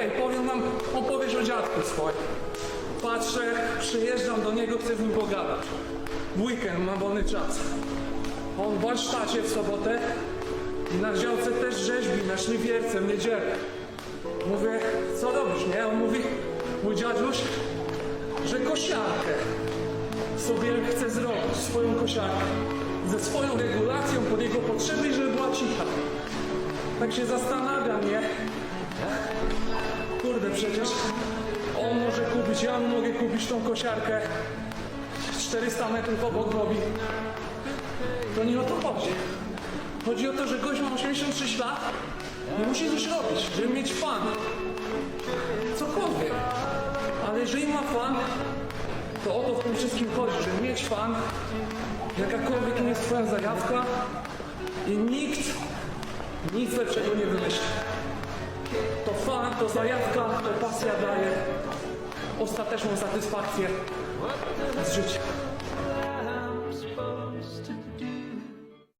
Okej, powiem wam, opowieść o dziadku swoim. Patrzę, przyjeżdżam do niego, chcę z nim pogadać. W weekend mam wolny czas. On w warsztacie w sobotę i na działce też rzeźbi, na szlifierce w niedzielę. Mówię, co robisz, nie? On mówi, mój dziaduś, że kosiarkę sobie chce zrobić, swoją kosiarkę. Ze swoją regulacją pod jego potrzeby żeby była cicha. Tak się zastanawiam, nie? Przecież on może kupić, ja mogę kupić tą kosiarkę 400 metrów obok robi. To nie o to chodzi. Chodzi o to, że gość ma 86 lat i musi coś robić, żeby mieć fan. Cokolwiek. Ale jeżeli ma fan, to o to w tym wszystkim chodzi, żeby mieć fan, jakakolwiek nie jest twoja zajawka i nikt nic lepszego nie wymyśli. To zajawka, pasja daje ostateczną satysfakcję z życia.